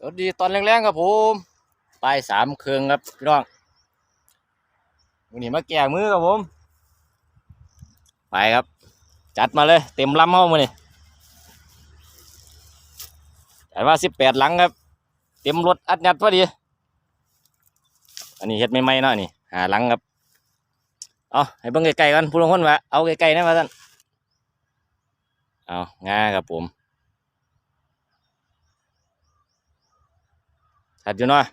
สวัสดีตอนแรงๆครับผมปลายสามเครื่องครับพี่น้องวันนี้มาแก่มือครับผม ไปครับ จัดมาเลย เต็มลำห้องมาเนี่ยจัดว่าสิบแปดหลังครับ เต็มรถอัดยัดพอดี อันนี้เฮ็ดไม่ไหมๆเนาะนี่หาหลังครับ เอาให้เบิ่งไกลๆกันผู้ลงคนว่าเอาไกลๆนะว่าท่านเอางาครับผม ชัดอยู่เนาะ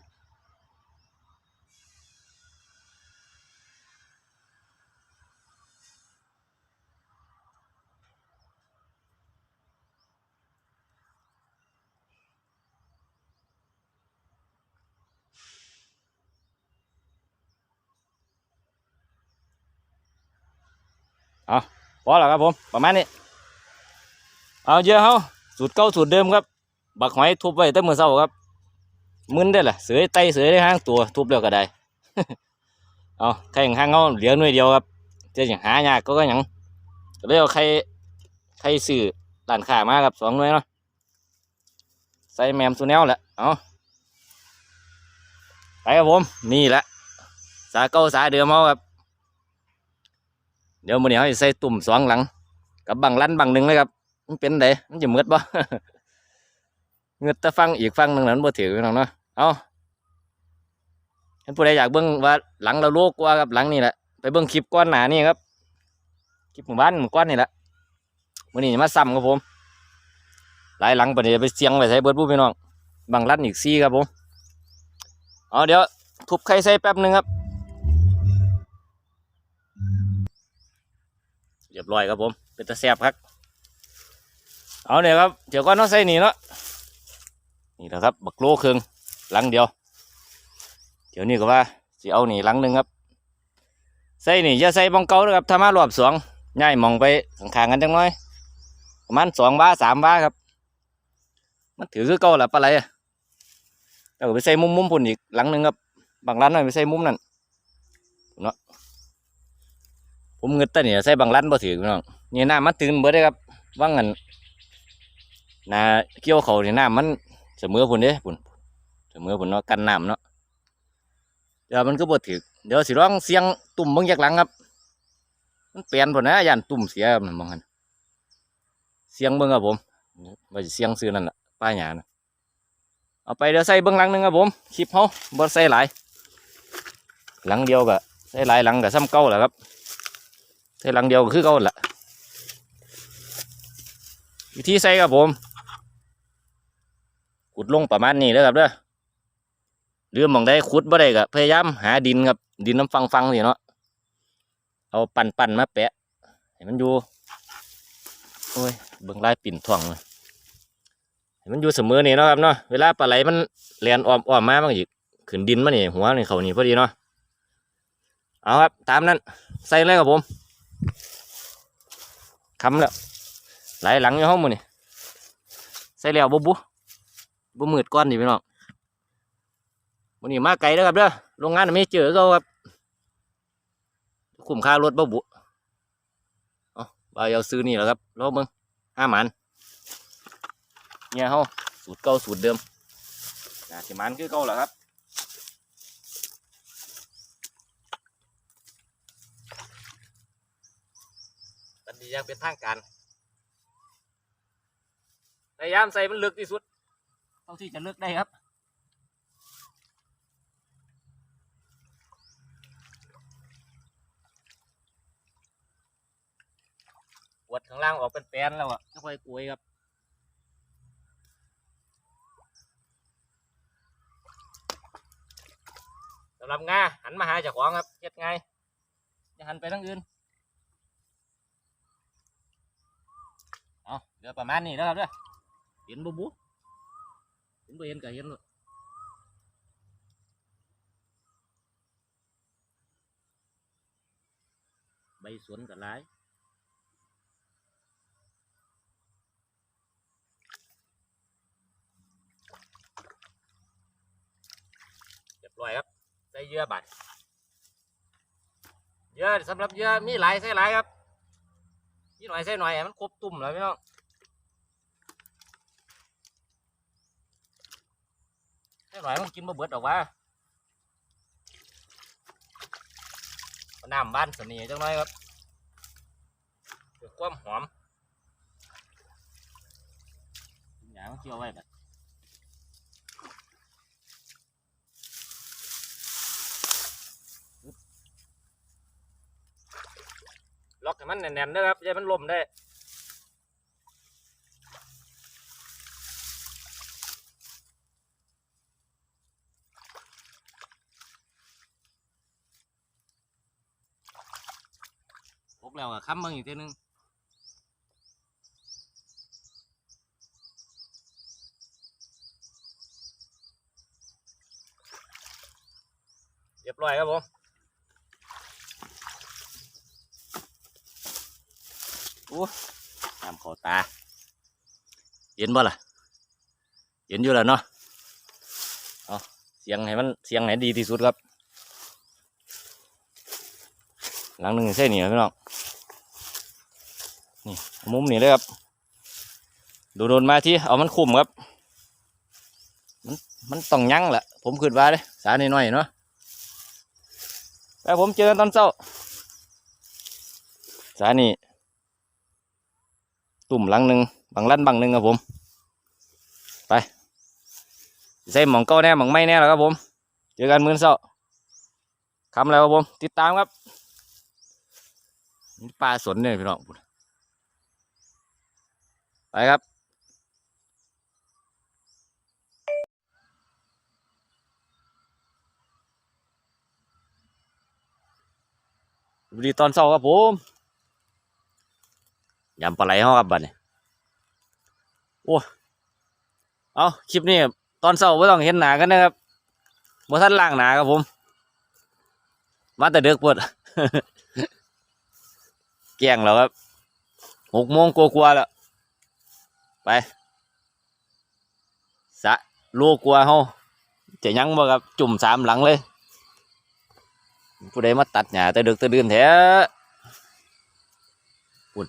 เอาพอแล้วครับผม ประมาณนี้ เอาเยอะเฮาสูตรเก่าสูตรเดิมครับ บักหอยทุบไว้ตั้งมือเช้าครับ มึนได้ล่ะเสือไตเสือได้ห้างตัวทุบแล้วก็ได้เอาไข่งห้างเอาเหลือหน่วยเดียวครับจะอย่างหายากก็ก็ยังก็เลยเอาไข่ไข่สื่อร้านค้ามาครับสองหน่วยเนาะใส่แมมสูแนวแหละเอาไปครับผมนี่แหละสาเก้าสาเดิมเอาครับ เดี๋ยวมื้อนี้เขาจะใส่ตุ่มสองหลังกับบังลันบังหนึ่งเลยครับมันเป็นไดมันจะมืดบ่ เงือต่ฟังอีกฟังหนึ่งนั้นบ่ถือพี่น้องเนาะเอาท่านผู้ใดอยากเบิ่งว่าหลังเราโลกกว่าครับหลังนี่แหละไปเบิ่งคลิปก้อนหนานี่ครับคลิปหมู่บ้านหมู่ก้อนนี่แหละมื้อนี้มาซ้ำครับผม หลายหลังปานนี้ไปเสียงไว้ใส่เบิร์ดบุพี่น้องบังรัดอีกซี่ครับผมเอาเดี๋ยวทุบไข่ใส่แป๊บหนึงครับ เรียบร้อยครับผม เป็นตะแซบครับเอาเนี่ยครับเดี๋ยวก่อนเนาะใส่หนีเนาะ นี่นะครับ บักโลครึ่งหลังเดียว เดี๋ยวนี้ก็ว่าสิเอาหนี่หลังหนึ่งครับ ใส่นี่จะใส่บังเก่านะครับถ้ามารอบสองย้ายมองไปข้างๆกันจังน้อย ประมาณสองบ้าสามบ้าครับ มันถือคือเก่าละปลาไหลอะแล้วก็ไปใส่มุมมุมๆพุ่นอีกหลังหนึ่งครับบางร้านหน่อยไปใส่มุมนั่นเนาะผมเงินแต่เนี่ยใส่บางร้านบ่ถือพี่น้องนี่หน้ำมันตื่นเบิดเลยครับว่างเงินนาเกี่ยวเขาเนี่ยน้ำมัน เสมอพุ่นเด้พุ่นเสมอพุ่นเนาะกันน้ำเนาะเดี๋ยวมันก็บ่ถึกเดี๋ยวสิร้องเสียงตุ่มเบิ่งจากหลังครับ มันเปลี่ยนพุ่นนะย่านตุ่มเสียมันบางหันเสียงเบิ่งครับผมว่าเสียงซื้อนั่นแหละป้ายหยานะเอาไปเดี๋ยวใส่เบิ่งหลังหนึงครับผมคลิปเฮาบ่ใส่หลายหลังเดียวก็ใส่หลายหลังก็ซ้ำเก่าแหละครับใส่หลังเดียวก็คือเก่าแหละวิธีใส่ครับผม ดลงประมาณนี้เด้อครับเด้อหรือหมองได้ขุดบ่ได้ก็พยายามหาดินครับ ดินน้ำฟังฟังสิเนาะเอาปั่นปั่นมาแปะให้มันอยู่โอ้ยเบิ่งลายปิ่นท่องเลยให้มันอยู่เสมอนี่เนาะครับเนาะเวลาปลาไหลมันแลนอ้อมอ้อมมามันก็ขึ้นดินมานี่หัวนี่เขานี่พอดีเนาะเอาครับ ตามนั้นใส่เลยครับผมคำแล้วไหลหลังอยู่ห้องมือนี่ใส่แล้วบุบุบ่ บ่มืดก้อนดิพี่น้องวันนี้มาไกลแล้วครับเด้อโรงงานไม่เจอเขาครับคุ้มค่ารถบ่บุเอ๋บ่าวเอาซื้อนี่แหละครับรอเบิ่งห้าหมันเนี่ยเฮาสูตรเก่าสูตรเดิมน่าสิมันคือเก่าแหละครับตันดียังเป็นทางการพยายามใส่มันลึกที่สุด เท่าที่จะเลือกได้ครับ ปวดข้างล่างออกเป็นแปนแล้วอะไม่ค่อยกลวยครับสำหรับงาหันมาหาเจ้าของครับเฮ็ดไงอย่าหันไปทางอื่นเอาเดี๋ยวประมาณนี้แล้วครับเด้อเห็นบุบุ เห็นบ่เห็นก็เห็นเลยใบสวนก็หลายเรียบร้อยครับใส่เยื่อบัดเยื่อสำหรับเยื่อมีหลายใส่หลายครับมีหน่อยใส่หน่อยให้มันครบตุ่มเลยพี่น้อง จักหน่อยมันกินบ่เบิดออกว่าน้ำบ้านสน่ห์จังหน่อยครับเพื่อความหอมหยางเกี่ยวไว้แบบล็อกให้มันแน่นๆนะครับอย่าให้มันล่มได้ พกแล้วก็ ค้ำมึงอีกทีนึงเรียบร้อยครับผมโอ้น้ำเขอตา เย็นบ่ล่ะ เย็นอยู่แล้วเนาะ เอาเสียงให้มันเสียงไหนดีที่สุดครับ หลังหนึ่งเส้นนี่นะพี่น้อง มุมนี้เลยครับโดนโดนมาที่เอามันคุมครับ มันมันต้องยั้งแหละผมขึ้นว่าเลยสาหน่อยๆเนาะแล้วผมเจอกันตอนเช้า สานี่ตุ่มหลังหนึ่งบางลั่นบางหนึ่งครับผม ไปใส่หมองเก้าแน่หมองไม่แน่แล้วครับผม เจอกันมื้อเช้าคำแล้วครับผม ติดตามครับนี่าสนเนี่ยพี่น้อง ไปครับ ดีตอนเช้าครับผมยำปลาไหลห้องครับบัดนี้โอ้เอาคลิปนี้ตอนเช้าไม่ต้องเห็นหนากันนะครับบ่ทันล่างหนาครับผม มาแต่เด็กปวดแกงแล้วครับหกโมงกว่าๆแล้ว ไปสะลูกกลัวเฮาจะยังบ่ครับจุ่มสามหลังเลย ผู้ใดมาตัดหญ้าแต่ดึกแต่ดื่นแท้ปุ่น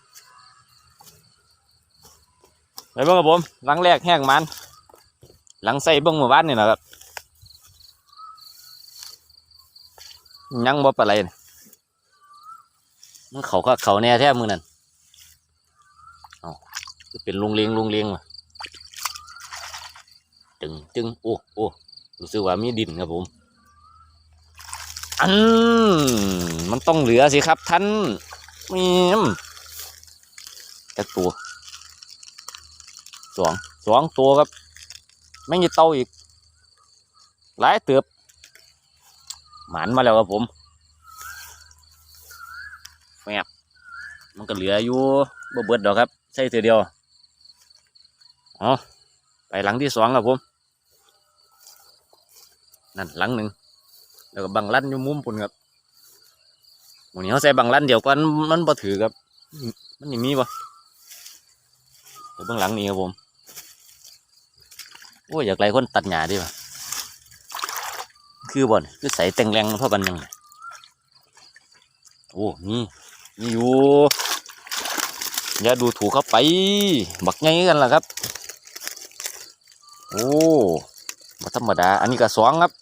ไปบิ่งครับผมหลังแรกแห้งมัน หลังใส่บิ่งเมื่อวานนี่นะครับยังบ่ปานไรมันเขาก็เขาแน่แท้มือนั่น คือเป็นลุงเลียงลุงเลียงว่ะจึงจึงโอ้โอ้รู้สึกว่ามีดินครับผมอันมันต้องเหลือสิครับท่านมีมแต่ตัวสองสองตัวครับไม่มีเต้าอีก หลายเตืบหมันมาแล้วครับผมแมบมันก็เหลืออยู่บ่เบิดดอกครับ ใส่เถือเดียว อ๋อไปหลังที่สองครับผม นั่นหลังหนึ่งแล้วก็บังลั่นอยู่มุมปุ่นครับหมูนี้เขาใส่บังลั่นเดียวกันมันบ่ถือครับ มันยังมีปะเดี๋ยวเบื้องหลังนี้ครับผม โอ้ยอยากไล่คนตัดหญ้าดิปะคือบ่นคือใส่แต่งแรงเพราะบันยังไงโอ้นี่นี่อยู่อย่าดูถูกเข้าไป บักไงกันล่ะครับ โอ้มาธรรมดา อันนี้ก็สองครับ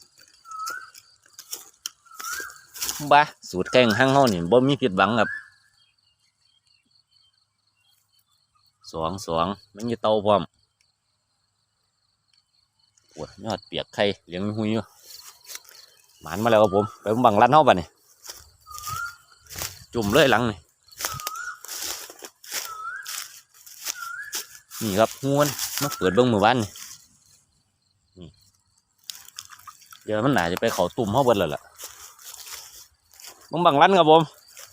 บ้าสูตรแกงห้างเฮานี่บ่มีผิดหวังครับสองสองมันมีเตาพร้อมปวดยอดเปียกไข่เลี้ยงหุยอยู่หมานมาแล้วครับผมไปบังร้านเฮาป่ะนี่จุ่มเลยหลังนี่นี่ครับม้วนมาเปิดเบิ้งมือบ้านนี่ เดี๋ยวมันหนาจะไปเขาตุ่มเขาเบิดแล้วล่ะมึงบังรันครับผม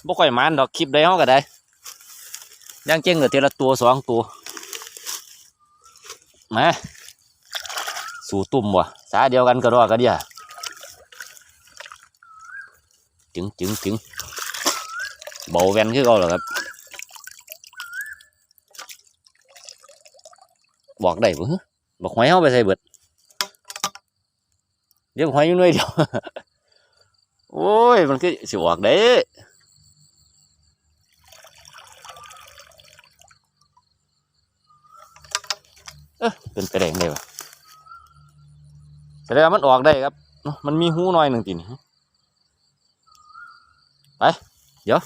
บ่ค่อยมันดอกคลิปได้เขาก็ได้ย่างเจ้งเหลือเทละตัวสองตัวมาสู่ตุ่มวะสาเดียวกันก็รอกันเดียจึงจึงจึงเบาแวนคือเขาเหรอครับบอกได้บ่บอกหอยเฮาไปใส่เบิด เดี๋ยวหอยอยู่หน่วยเดียวโอ้ย มันคือสิออกเด้เออเป็นไปได้ยังไงวะแต่ว่ามันออกได้ครับ มันมีหูหน่อยหนึ่งตีนี่ไป เดี๋ยว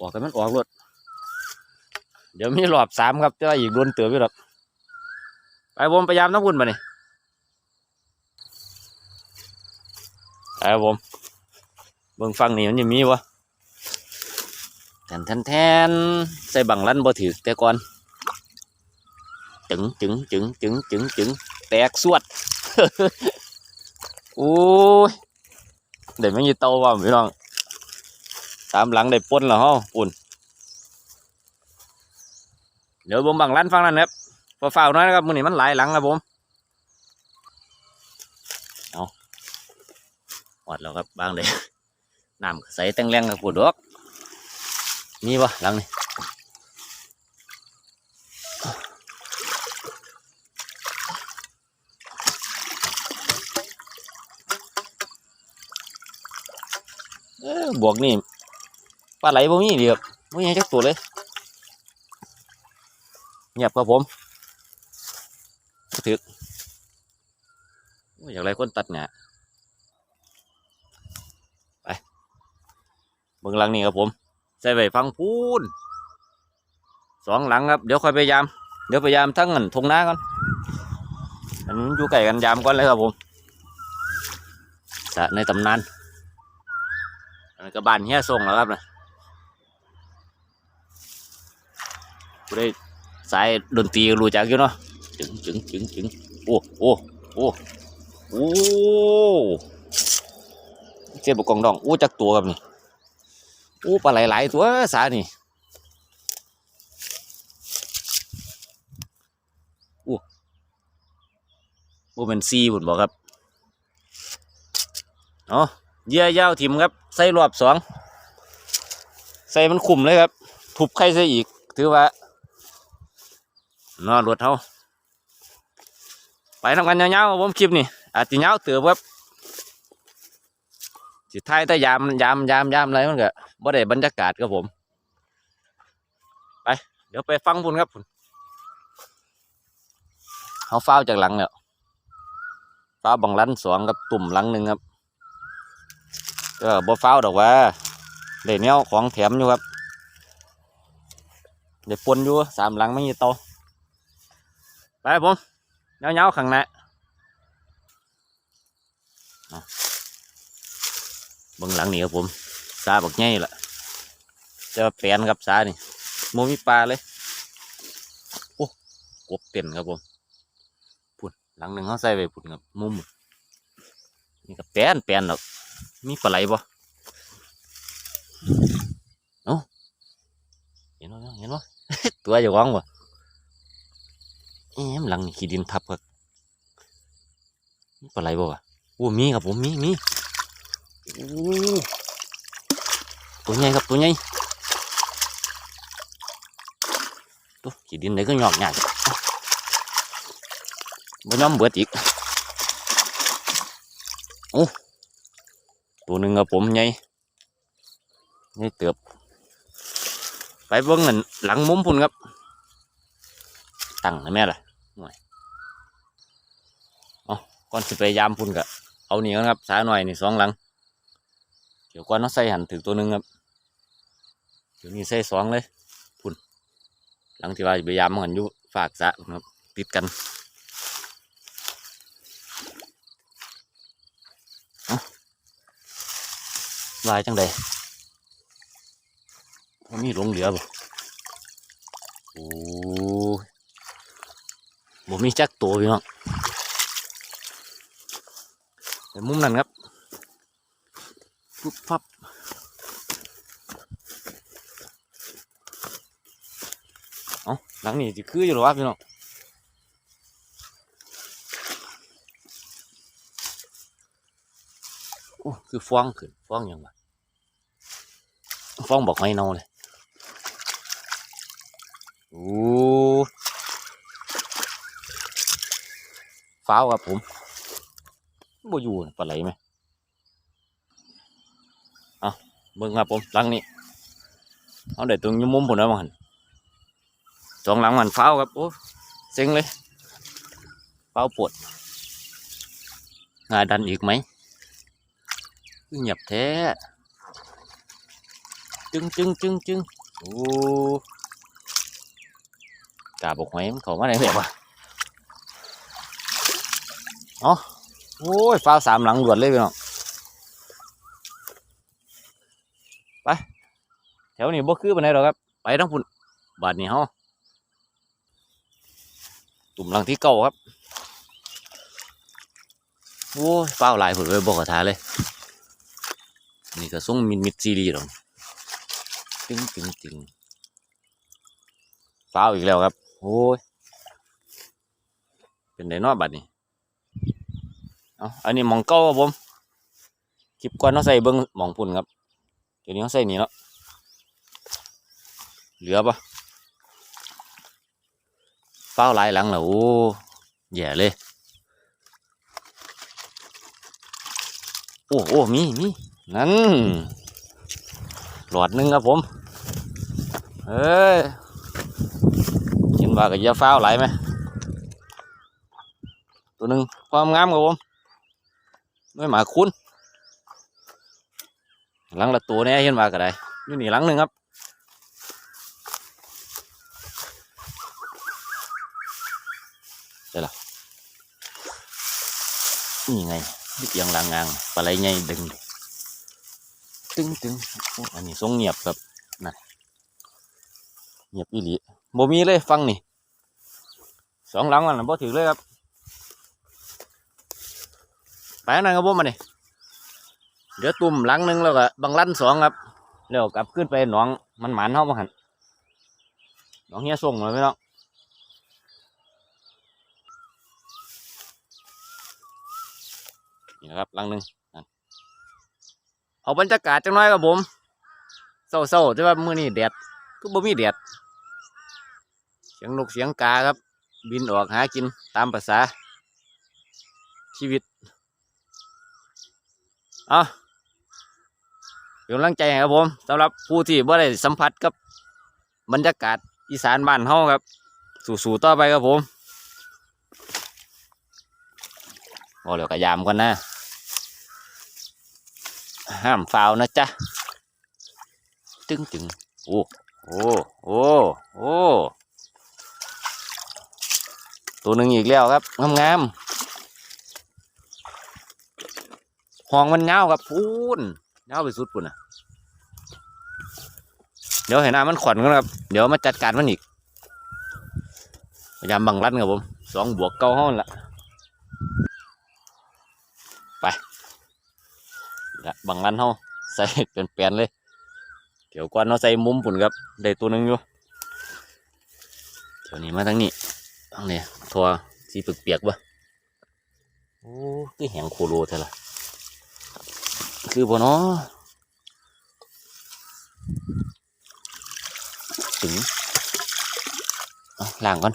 ออกกันมันออกรถเดี๋ยวมีรอบสามครับจะอีกโดนเตือไปหรอกไปผมพยายามน้ำพุ่นมานี่ ครับผมเบิ่งฟังนี่มันจะมีวะแทนแทนแทนใส่บังลั่นบ่ถือแต่ก่อนจึงจึงจึงจึงจึงจึงแตกสวดโอ้ยเดี๋ยวไม่มีเตาว่ะพี่น้องตามหลังได้ป่นแล้วฮาปุ่นเดี๋ยวผมบังร้านฟังนั่นครับพอฝ้าน้อยนะครับมือนี้มันหลายหลังครับผม เอาห อดแล้วครับบางเลยน้ำใสแตงแรงกับปวดดอกมีปะหลังนี่บวกนี่ปลาไหลบ่มีเดียวไม่ยังจักตัวเลยเงียบครับผมถึกโอ้ยอยากไรคนตัดเนี่ยไป เบื้องหลังนี่ครับผม ใส่ไว้ฟังพูนสองหลังครับ เดี๋ยวค่อยพยายาม เดี๋ยวพยายามทั้งเงินทงหน้าก่อนอันนี้อยู่ไก่กันยามก่อนเลยครับผมสะในตำนานอันนี้ก็บานเฮียส่งแล้วครับนะผู้ได้สายดนตรีรู้จักอยู่เนาะจึงจึงจึงจึงโอ้โอ้โอ้โอ้เจ็บบกองดองโอ้จักตัวครับนี่ โอ้ปลาไหลหลายตัวสานี่โอ้โอ้เป็นซีบุญบอกครับเนาะเยี่ยยาวทิมครับ ใส่รอบสอง ใส่มันคุมเลยครับ ทุบไข่ใส่อีก ถือว่านอนรถเขาไปทำกันยาวๆผมคลิปนี่อาจจะยาวเตือบครับ สิท้ายแต่ยามยามยามยามอะไรมันก็บ่ได้บรรยากาศครับผม ไป เดี๋ยวไปฟังพุ่นครับพุ่นเขาฟ้าจากหลังเนี่ยฟ้าบังลันสองกับตุ่มหลังหนึ่งครับก็บ่ฟ้าดอกว่าได้แนวของแถมอยู่ครับเดี๋ยวปนอยู่สามหลังไม่มีโตไปครับผมเงาๆข้างน้า เบื้องหลังนี่ครับผมซาบักใหญ่ละจะแปลนครับซานี่โมมีปลาเลยโอ้กบเต็นครับผมพุ่นหลังหนึ่งเขาใส่ไว้พุ่นครับมุมนี่ก็แปลนแปลนหรอกมีปลาไหลบ่เอ้าเห็นบ่เห็นบ่ตัวอยู่ว่างบ่เอ๊ะหลังนี่ขี้ดินทับครับมีปลาไหลบ่วะโอ้มีครับผมมีมี ตัวใหญ่ครับตัวใหญ่ตัวขีดินไหนก็หยอกหยาดบ่ยอมเบิดอีกโอ้ตัวหนึ่งครับผมใหญ่ใหญ่เติบไปเบิ่งเงินหลังมุมพุ่นครับ ตั้งให้แม่ล่ะหน่อยเอก่อนสิไปยามพุ่นกะเอานี่ก่อนครับสาหน่อยนี่สองหลัง ดี๋ยวก่อนเราใส่หันถึงตัวนึงครับเดี๋ยวนี้ใส่สองเลยพุ่นหลังที่ว่าจะไปยามมันอยู่ฝากสะพุ่นครับ ติดกันลายจังใดมันมีหลงเหลือบ่โอ้บ่มีจักตัวพี่น้องแต่มุมนั้นครับ ปุ๊บพับเอาหลังนี้จะคืออยู่หรอวะพี่น้องโอ้คือฟ้องขึ้นฟ้องยังวะฟ้องบอกไม่เนาเลยโอ้ฟ้าวครับผมบ่อยู่ปลาไหลไหม เบิ่งครับผมหลังนี้เอาเดี๋ยวตรงยุ่มุมผมนะมันสองหลังมันฟ้าครับโอ้เซ็งเลยฟ้าปวดงาดันอีกไหมเงียบแท้จึงจึงจึงจึงโอ้กาบอกหอยมันเขามาไหนแบบวะอ๋อโอ้ยฟ้าสามหลังด่วนเลยพี่น้อง ไปแถวนี้บ่คือปานใดหรอกครับ ไปทั้งพุ่นบาดนี้เฮาตุ่มหลังที่เก่าครับโอ้ยเป้าลายผลเลยบอกกระทาเลย นี่ก็ส่งมิดมิดซีรีส์หรอกตึงตึงตึงเป้าอีกแล้วครับโอ้ยเป็นไดเนอบัดนี้เอาอันนี้หมองเก้าครับผมคลิปก่อนเขาใส่เบิ้งหมองปุ่นครับ เดี๋ยวนี้เขาใส่นี่แล้วเหลือปะเป้าหลายหลังแล้วโอ้แย่เลย โอ้โอ้มีมีนั่นหลอดหนึ่งครับผมเอ้ยกินว่ากับยาฟ้าวไหลไหมตัวหนึ่งความงามครับผมไม่หมาคุ้น หลังละตัวเนี้เห็นว่าก็ได้อยู่นี่หลังหนึ่งครับได้ละนี่ไงนิดเอียงลางงางปลาไหลใหญ่ดึงตึงตึงอันนี้ทรงเงียบครับนั่นเงียบอีหลีบ่มีเลยฟังนี่สองหลังมันนะบ่ถือเลยครับไปอันนั่นครับผมมานี่ เดี๋ยวตุ่มหลังหนึงแล้วก็บังลั่นสองครับแล้วกลับขึ้นไปหนองมันหมานเท่ามาหันหนองเฮียส่งเลยพี่น้องนี่นะครับหลังหนึงนั่นเอาบรรยากาศจังน้อยครับผมเศร้าๆแต่ว่ามื้อนี้แดดก็บ่มีแดดเสียงนกเสียงกาครับ บินออกหากินตามภาษาชีวิตอะ เป็นกำลังใจให้ครับผมสำหรับผู้ที่บ่ได้สัมผัสกับบรรยากาศอีสานบ้านเฮาครับ สู่ๆต่อไปครับผมโอ้เดี๋ยวกระยามกันนะห้ามฟาวนะจ๊ะตึงตึงโอ้โอ้โอ้โอ้ตัวหนึ่งอีกแล้วครับงามๆห้องมันเงาครับพูน เงาวไปสุดปุ่นอะ เดี๋ยวเห็นน้ามันขวัญกันครับ เดี๋ยวมาจัดการมันอีก พยายามบังรัดครับผม สองบวกเก้าห้องละไปละบังรันห้องใส่เป็นแปลนเลย เดี๋ยวก่อนเราใส่มุมปุ่นครับ ได้ตัวหนึ่งอยู่ เดี๋ยวนี้มาทั้งนี้ทั้งนี้ทัวสีเปียกๆวะโอ้คือแหงโคโลเท่าล่ะ คือบ่เนาะถึงล้างก่อน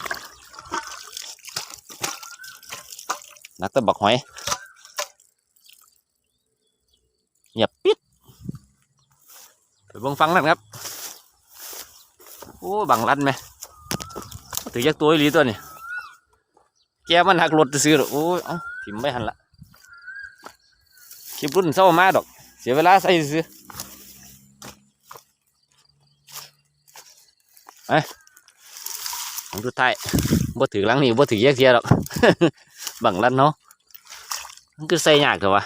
นักตะบักหอยเงียบปิดไปเบิ่งฟังนั่นครับ โอ้ บังรัดไหมถือยักตัวอีหลีตัวนี่แกมันหักรถซื้อหรอโอ้ยเอ้าถิ่มไม่หันละ คลิปรุ่นเศร้ามาดอก เสียเวลาใส่ซื้อไปของสุดท้ายบ่ถือหลังนี่บ่ถือแยกเทียหรอก บังรัดเนาะมันคือใส่ยากเถอะวะ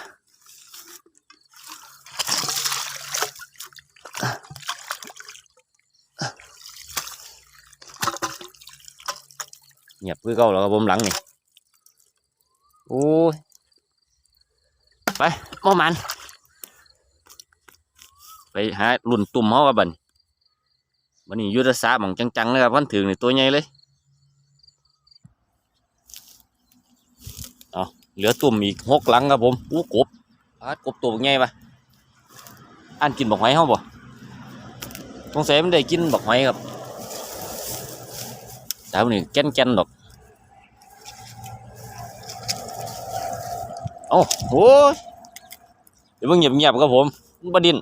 เงียบคือเก่าแล้วครับผมหลังนี่โอ้ย ไปบ่มัน ไปหาลุ่นตุ่มเขาครับบัดนวันนี้ยุทธศาสตร์หมองจังๆเลยครับพันถึงนี่ตัวใหญ่เลยเอาเหลือตุ่มอีกหกหลังครับผมอู้กบปาดกบตัวใหญ่ปะอันกินบักหอยเขาบ่สงสัยมันได้กินบักหอยครับแต่วันนี้แก่นแก่นๆดอกโอ้โห เดี๋ยวเพิ่งเงียบเงียบๆครับผมมันบดิน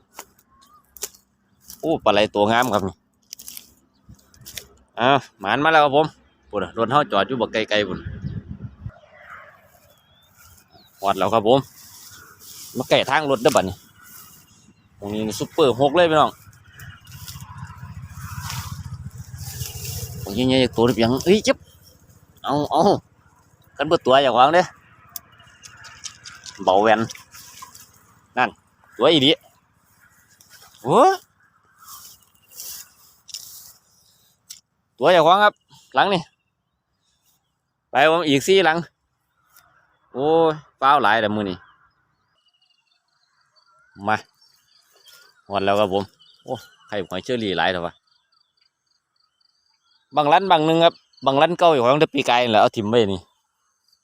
โอ้ปลาไหลตัวงามครับนี่อ้าวหมานมาแล้วครับผมปุ่นรถเฮาจอดอยู่บักไกลๆปุ่นหอดแล้วครับผมมาแก่ทางรถได้อบัดนี้ตรงนี้ซุปเปอร์หกเลยพี่น้องโอ้ยยังตัวเรียบยังเอ้ยจ็บเอาเอากันเบิดตัวอย่างวางเด้อเบาแวน ตัวอีดีโอ้ตัวอย่างวางครับ หลังนี่ ไปผมอีกสี่หลัง โอ้ยเปล่าหลายแต่มือนี่มาหมดแล้วครับผม โอ้ไข่หอยเชอรี่หลายแต่ว่าบางร้านบางนึงครับ บางร้านเก่าอยู่ของตะปีกายนี่แหละเอาถิ่มไว้นี่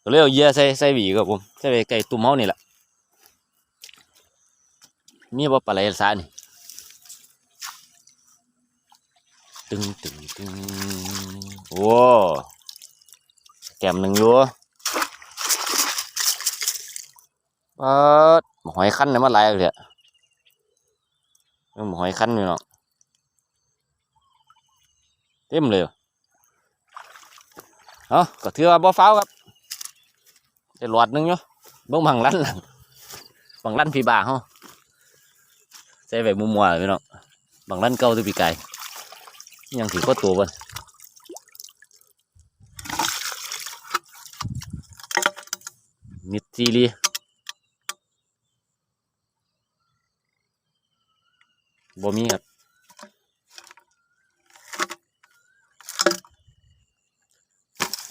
ก็เลยเอาเยื่อใส่ใส่หวีครับผม ใส่ไปไก่ตุ้มเฮานี่แหละ มีบ่ปลาไหลสานี่ตึงตึงตึงโอ้แก้มหนึ่งอยู่เออหอยคั้นเนี่ยมันหลายเลยอะเออหอยคั้นอยู่เนาะเต็มเลยเอ้าก็ถือว่าบ่ฟ้าวครับได้หลอดหนึงอยู่เบิ่งบังลั่นหลังบังลั่นพี่บ่าเฮา ใส่ไว้มุมมัวเลยพี่น้องบังลั่นเก่าตัวพี่ไก่ยังถือก็ตัวบ่มิดซีรีบ่มีครับ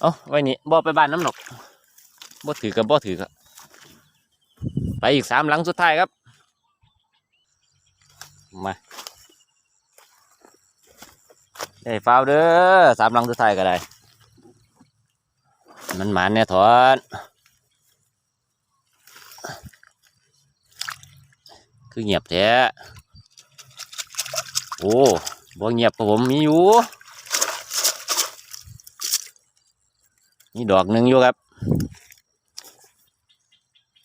เอาไว้นี่บ่ไปบ้านน้ำหนกบ่ถือกับบ่ถือครับไปอีกสามหลังสุดท้ายครับ มาได้ฟาวเด้อสามลังสุดท้ายก็ได้ มันหมานเนี่ยถอนคือเงียบแท้โอ้บ่เงียบครับผมมีอยู่มีดอกหนึ่งอยู่ครับ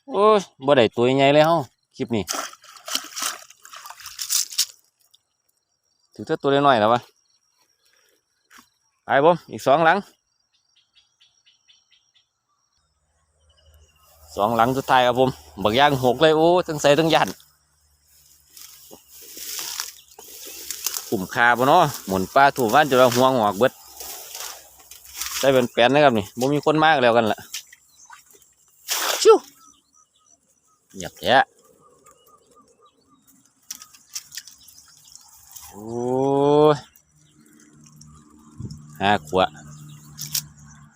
โอ้ยบ่ได้ตัวใหญ่เลยเฮาคลิปนี้ ถือแต่ตัวน้อยๆแล้ววะไปผมอีกสองหลังสองหลังสุดท้ายครับผมบักย่างหกเลยโอ้ทั้งใส่ทั้งยันกลุ่มคาบ่เนาะหมุนปลาถูกว่านจะว่าห่วงหอกเบิดใส่เป็นแปนนะครับนี่บ่มีคนมากแล้วกันล่ะชิวหยับแท้ โอ้ห้าขวด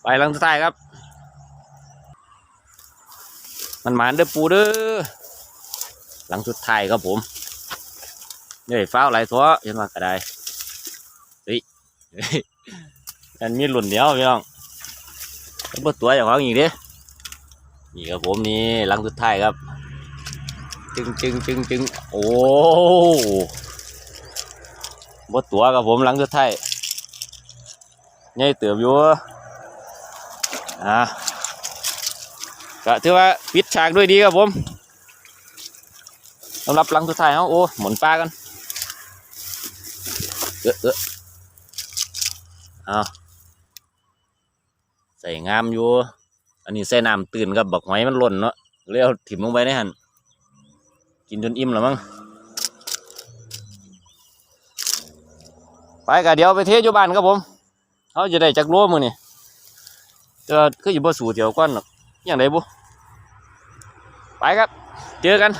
ไปลังสุดท้ายครับ มันหมานเด้อปูเด้อหลังสุดท้ายครับผมเนี่ยฟ้าไหลทัวเห็นว่ากระไดเฮ้ยอันมีหลุนเดียวพี่น้องแล้วตัวอย่างของอีกเด้นี่ครับผมนี่หลังสุดท้ายครับ จึงจึงจึงจึงโอ้ บ่ตัวกับผมหลังสุดท้ายใหญ่เติบอยู่อะก็ถือว่าปิดฉากด้วยดีครับผมสำหรับหลังสุดท้ายเขาโอ้หมุนปลากันเออเออเอาใส่งามอยู่ อันนี้ใส่น้ำตื่นกับบักหอยมันหล่นเนาะเลี้ยวถิ่มลงไปในหันกินจนอิ่มแล้วมั้ง ไปกะเดี๋ยวไปเทศอยู่บ้านครับผมเขาจะได้จักโลมือนี่จะคืออยู่บ่สูเดียวก้อนหรอกอย่างไรบุไปครับ เจอกัน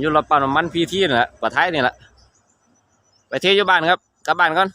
อยู่รอบปานมันพีที่นี่แหละปะท้ายนี่แหละไปเที่ยวอยู่บ้านครับกลับบ้านก่อน